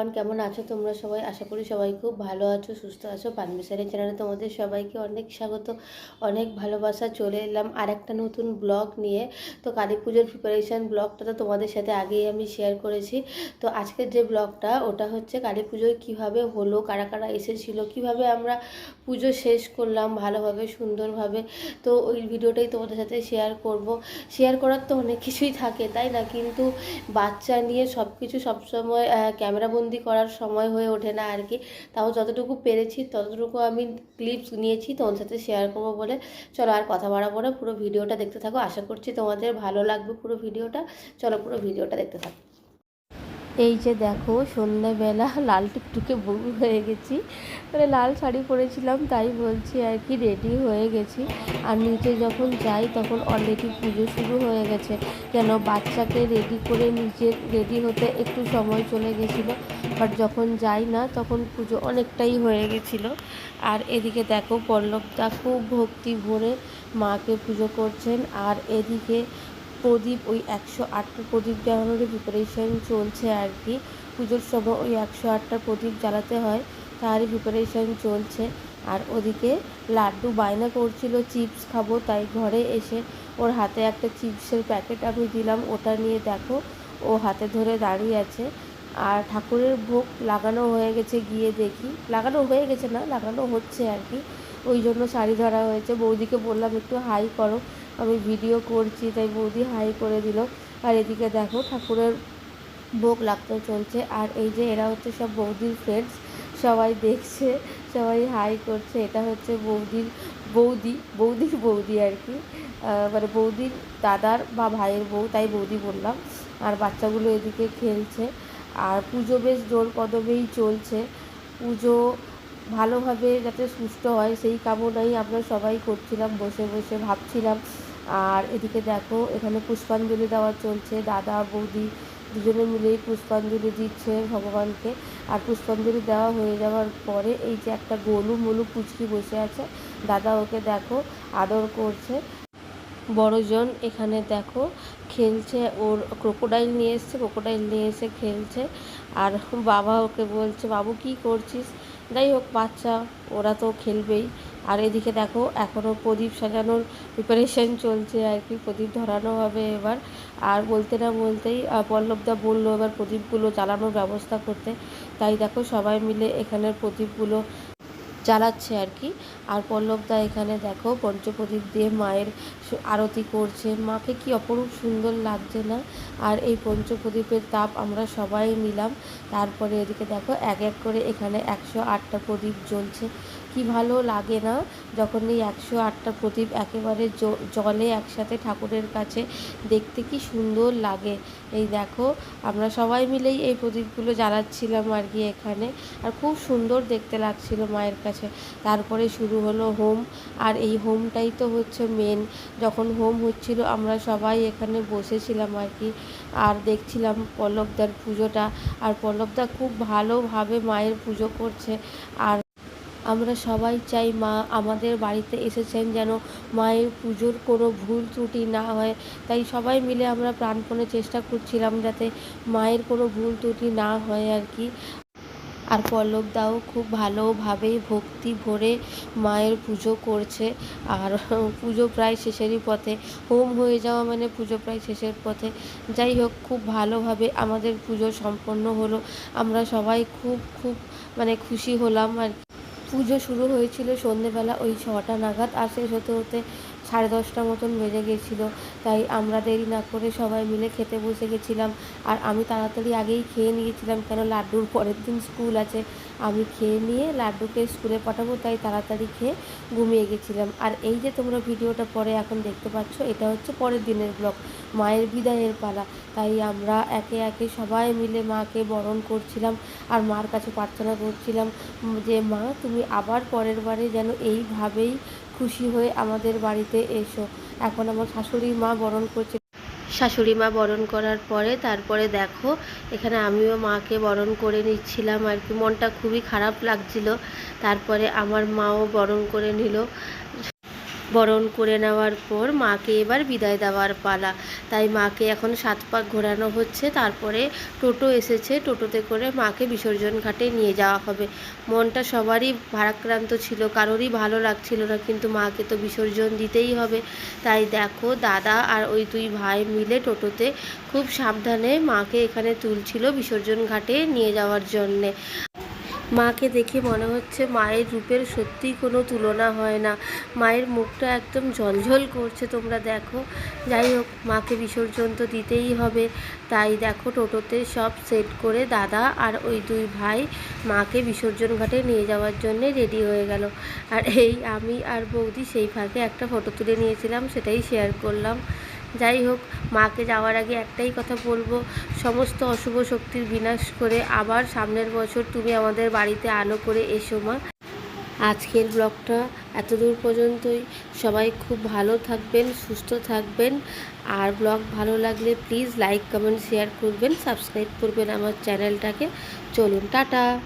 Everyone কেমন আছো তোমরা সবাই? আশা করি সবাই খুব ভালো আছো, সুস্থ আছো। পানমিশারি চ্যানেলে তোমাদের সবাইকে অনেক স্বাগত, অনেক ভালোবাসা। চলে এলাম আর একটা নতুন ব্লগ নিয়ে। তো কালী পুজোর প্রিপারেশান ব্লগটা তো তোমাদের সাথে আগেই আমি শেয়ার করেছি। তো আজকের যে ব্লগটা, ওটা হচ্ছে কালী পুজোয় কীভাবে হলো, কারা কারা এসেছিল, কীভাবে আমরা পুজো শেষ করলাম ভালোভাবে, সুন্দরভাবে, তো ওই ভিডিওটাই তোমাদের সাথে শেয়ার করব। শেয়ার করার তো অনেক কিছুই থাকে, তাই না? কিন্তু বাচ্চা নিয়ে সব কিছু সবসময় ক্যামেরাবন্দি করার সময় হয়ে ওঠে না আর কি। তাও যতটুকু পেরেছি, ততটুকু আমি ক্লিপস নিয়েছি তোমাদের সাথে শেয়ার করব বলে। চলো আর কথা বাড়াবো না, পুরো ভিডিওটা দেখতে থাকো। আশা করছি তোমাদের ভালো লাগবে পুরো ভিডিওটা। চলো পুরো ভিডিওটা দেখতে থাকো। এই যে দেখো, সন্ধ্যাবেলা লাল টুকটুকে বউ হয়ে গেছি। মানে লাল শাড়ি পরেছিলাম, তাই বলছি আর কি রেডি হয়ে গেছি। আর নিচে যখন যাই, তখন অলরেডি পুজো শুরু হয়ে গেছে। কেন বাচ্চাকে রেডি করে নিচে রেডি হতে একটু সময় চলে গেছিল। বাট যখন যাই না, তখন পুজো অনেকটাই হয়ে গেছিল। আর এদিকে দেখো, পল্লবদা খুব ভক্তি ভরে মাকে পুজো করছেন। আর এদিকে প্রদীপ, ওই একশো আটটা প্রদীপ জ্বালানোর প্রিপারেশন চলছে আর কি। পুজোর সময় ওই একশো আটটা প্রদীপ জ্বালাতে হয়, তারই প্রিপারেশন চলছে। আর ওদিকে লাড্ডু বায়না করছিল, চিপস খাব তাই ঘরে এসে ওর হাতে একটা চিপসের প্যাকেট আমি দিলাম, ওটা নিয়ে দেখো, ও হাতে ধরে দাঁড়িয়ে আছে। আর ঠাকুরের ভোগ লাগানো হয়ে গেছে, গিয়ে দেখি। লাগানো হয়ে গেছে না, লাগানো হচ্ছে আর কি। ওই জন্য শাড়ি ধরা হয়েছে। বৌদিকে বললাম, একটু হাই করো। আমি ভিডিও করছি। তাই বৌদি হাই করে দিল। আর এদিকে দেখো, ঠাকুরের ভোগ লাগতে চলছে। আর এই যে এরা হচ্ছে সব বৌদির ফ্রেন্ডস সবাই দেখছে, সবাই হাই করছে। এটা হচ্ছে বৌদির বৌদি বৌদির বৌদি আর কি। মানে বৌদির দাদার বা ভাইয়ের বউ, তাই বৌদি বললাম। আর বাচ্চাগুলো এদিকে খেলছে। আর পুজো বেশ জোর কদমেই চলছে। পুজো ভালোভাবে যাতে সুস্থ হয়, সেই কামনাই আমরা সবাই করছিলাম, বসে বসে ভাবছিলাম। আর এদিকে দেখো, এখানে পুষ্পাঞ্জলি দেওয়া চলছে। দাদা, বৌদি দুজনে মিলেই পুষ্পাঞ্জলি দিচ্ছে ভগবানকে। আর পুষ্পাঞ্জলি দেওয়া হয়ে যাওয়ার পরে এই যে একটা গোলু মোলু পুচকি বসে আছে। দাদা ওকে দেখো, আদর করছে। বড়জন এখানে দেখো খেলছে, ওর ক্রোকোডাইল নিয়ে এসছে ক্রোকোডাইল নিয়ে এসে খেলছে। আর বাবা ওকে বলছে, বাবু, কি করছিস? যাই হোক, বাচ্চা, ওরা তো খেলবেই। আর এদিকে দেখো এখনও প্রদীপ সাজানোর প্রিপারেশন চলছে আর কি, প্রদীপ ধরানো হবে এবার। আর বলতে না বলতেই পল্লবদা বলল এবার প্রদীপগুলো জ্বালানোর ব্যবস্থা করতে। তাই দেখো সবাই মিলে এখানের প্রদীপগুলো জ্বালাচ্ছে আর কি। আর পল্লবদা এখানে দেখো পঞ্চপ্রদীপ দিয়ে মায়ের আরতি করছে। মাকে কি অপরূপ সুন্দর লাগছে না? আর এই পঞ্চপ্রদীপের তাপ আমরা সবাই নিলাম। তারপরে এদিকে দেখো এক এক করে এখানে একশো আটটা প্রদীপ জ্বলছে। কি ভালো লাগে না যখন এই একশো আটটা প্রদীপ একেবারে জলে একসাথে ঠাকুরের কাছে দেখতে কি সুন্দর লাগে। এই দেখো, আমরা সবাই মিলেই এই প্রদীপগুলো জ্বালাচ্ছিলাম আর কি এখানে। আর খুব সুন্দর দেখতে লাগছিল মায়ের কাছে। তারপরে শুরু হলো হোম, আর এই হোমটাই তো হচ্ছে মেন যখন হোম হচ্ছিল, আমরা সবাই এখানে বসেছিলাম আর কি, আর দেখছিলাম পল্লবদার পুজোটা। আর পল্লবদা খুব ভালোভাবে মায়ের পুজো করছে। আর আমরা সবাই চাই মা আমাদের বাড়িতে এসেছেন যেন মায়ের পুজোর কোনো ভুল ত্রুটি না হয়। তাই সবাই মিলে আমরা প্রাণপণে চেষ্টা করছিলাম যাতে মায়ের কোনো ভুল ত্রুটি না হয় আর কি। আর পল্লবদাও খুব ভালোভাবেই ভক্তি ভরে মায়ের পুজো করছে। আর পুজো প্রায় শেষেরই পথে, হোম হয়ে যাওয়া মানে পুজো প্রায় শেষের পথে। যাই হোক, খুব ভালোভাবে আমাদের পুজো সম্পন্ন হলো। আমরা সবাই খুব খুব মানে খুশি হলাম আর পুজো শুরু হয়েছিল সন্ধেবেলা ওই ছটা নাগাদ আর শেষ হতে হতে সাড়ে দশটা মতন বেজে গেছিল, তাই আমরা দেরি না করে সবাই মিলে খেতে বসে গেছিলাম। আর আমি তাড়াতাড়ি আগেই খেয়ে নিয়েছিলাম, কেন লাড্ডুর পরের দিন স্কুল আছে। আমি খেয়ে নিয়ে লাড্ডুকে স্কুলে পাঠাবো, তাই তাড়াতাড়ি খেয়ে ঘুমিয়ে গেছিলাম। আর এই যে তোমরা ভিডিওটা পরে এখন দেখতে পাচ্ছ, এটা হচ্ছে পরের দিনের ব্লগ, মায়ের বিদায়ের পালা। তাই আমরা একে একে সবাই মিলে মাকে বরণ করছিলাম আর মার কাছে প্রার্থনা করছিলাম যে, মা, তুমি আবার পরের বারে যেন এইভাবেই খুশি হয়ে আমাদের বাড়িতে এসো। এখন আমার শাশুড়ি মা বরণ করছে। শাশুড়ি মা বরণ করার পরে তারপরে দেখো, এখানে আমিও মাকে বরণ করে নিচ্ছিলাম আর কি। মনটা খুবই খারাপ লাগছিল। তারপরে আমার মাও বরণ করে নিল। বরণ করে নেওয়ার পর মাকে এবার বিদায় দেওয়ার পালা। তাই মাকে এখন সাত পাক ঘোরানো হচ্ছে। তারপরে টোটো এসেছে। টোটোতে করে মাকে বিসর্জন ঘাটে নিয়ে যাওয়া হবে। মনটা সবারই ভারাক্রান্ত ছিল। কারোরই ভালো লাগছিল না। কিন্তু মাকে তো বিসর্জন দিতেই হবে। তাই দেখো, দাদা আর ওই দুই ভাই মিলে টোটোতে খুব সাবধানে মাকে এখানে তুলছিল বিসর্জন ঘাটে নিয়ে যাওয়ার জন্যে। মাকে দেখে মনে হচ্ছে মায়ের রূপের সত্যিই কোনো তুলনা হয় না। মায়ের মুখটা একদম ঝলঝল করছে তোমরা দেখো। যাই হোক, মাকে বিসর্জন তো দিতেই হবে। তাই দেখো টোটোতে সব সেট করে দাদা আর ওই দুই ভাই মাকে বিসর্জন ঘাটে নিয়ে যাওয়ার জন্য রেডি হয়ে গেল। আর এই আমি আর বৌদি সেই ফাঁকে একটা ফটো তুলে নিয়েছিলাম, সেটাই শেয়ার করলাম। যাই হোক, মাকে যাওয়ার আগে একটাই কথা বলব। সমস্ত অশুভ শক্তির বিনাশ করে আবার সামনের বছর তুমি আমাদের বাড়িতে আলো করে এসো, মা। আজকের ব্লগটা এতদূর পর্যন্তই। সবাই খুব ভালো থাকবেন, সুস্থ থাকবেন। আর ব্লগ ভালো লাগলে প্লিজ লাইক, কমেন্ট, শেয়ার করবেন। সাবস্ক্রাইব করবেন আমার চ্যানেলটাকে। চলুন, টাটা।